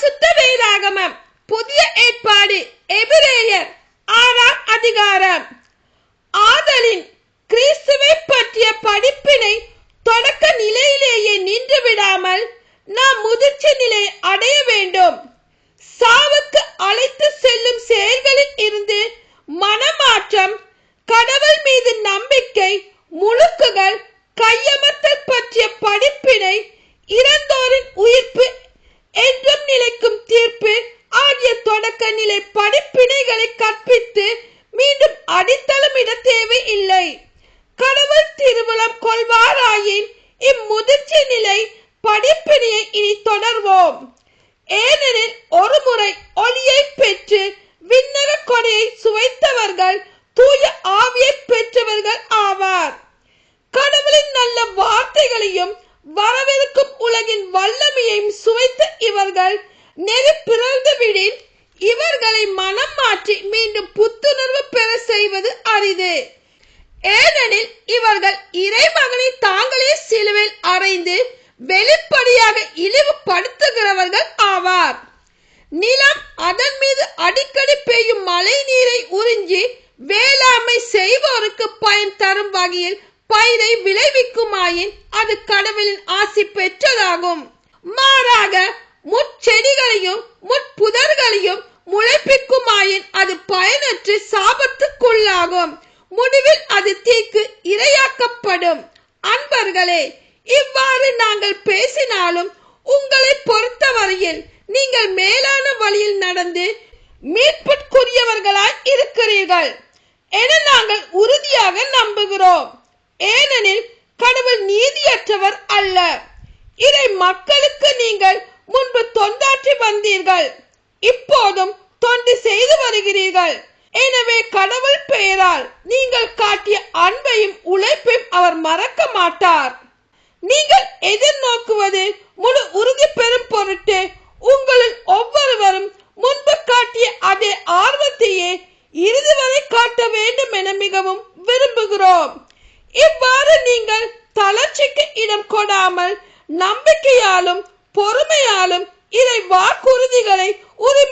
பரிசுத்த வேதாகமம். புதிய ஏற்பாடு. எபிரேயர் ஆறாம் அதிகாரம். ஆதலின் கிறிஸ்துவை பற்றிய படிப்பினை தொடக்க நிலையிலேயே நின்று விடாமல் நாம் முதிர்ச்சி நிலை அடைய வேண்டும். சாவுக்கு அழைத்து செல்லும் செயல்களில் இருந்து மனமாற்றம் கடவுள் மீது நம்பிக்கை முழுக்குகள் கையமர்த்தல் பற்றிய படிப்பினை திருவுளம் கொள்வாராயின் இம்முதிர்ச்சி நிலை படிப்பினையை இனி தொடர்வோம். ஏனெனில் ஒருமுறை ஒளியை பெற்று விண்ணக கொடையை சுவைத்தவர்கள் தூய ஆவியை பெற்றவர்கள் ஆவார். கடவுளின் நல்ல வார்த்தைகளையும் வரவிருக்கும் உலகின் வல்லமையையும் சுவைத்த இவர்கள் நெறி பிறந்துவிடின் இவர்களை மனம் மாற்றி மீண்டும் புத்துணர்வு பெற செய்வது அரிது. ஏனெனில் இவர்கள் இறைமகனை தாங்களே சிலுவையில் அறைந்து வெளிப்படையாக இழிவுபடுத்துகிறவர்கள் ஆவார். நிலம் அதன் மீது அடிக்கடி பெய்யும் மழை நீரை உறிஞ்சி வேளாண்மை செய்வோருக்கு பயன் தரும் வகையில் பயிரை விளைவிக்குமாயின் அது கடவுளின் ஆசி பெற்றதாகும். மாறாக முட்செடிகளையும் முட்புதர்களையும் முளைப்பிக்குமாயின் அது பயனற்று சாபத்துக்குள்ளாகும். முடிவில் அது தீக்கு இரையாக்கப்படும். அன்பர்களே இவ்வாறு நாங்கள் பேசினாலும் உங்களை பொறுத்தவரையில் நீங்கள் மேலான வழியில் நடந்து மீட்புக்குரியவர்களாய் இருக்கிறீர்கள். என நாங்கள் உறுதியாக நம்புகிறோம். ஏனெனில் கடவுள் நீதியற்றவர் அல்ல. இதை மக்களுக்கு நீங்கள் முன்பு தொண்டாற்றி வந்தீர்கள். இப்போதும் தொண்டு செய்து வருகிறீர்கள். எனவே கடவுள் பெயரால் நீங்கள் காட்டிய அன்பையும் உழைப்பையும் அவர் மறக்க மாட்டார். நீங்கள் எதிர்நோக்குவது முழு உறுதி பெறும் பொருட்டு உங்களில் ஒவ்வொருவரும் முன்பு காட்டிய அதே ஆர்வத்தையே இறுதி வரை காட்ட வேண்டும் என மிகவும் விரும்புகிறோம். இவ்வாறு நீங்கள் தளர்ச்சிக்கு இடம் கொடாமல் நம்பிக்கையாலும் பொறுமையாலும் இதை வாக்குறுதிகளை உரிமை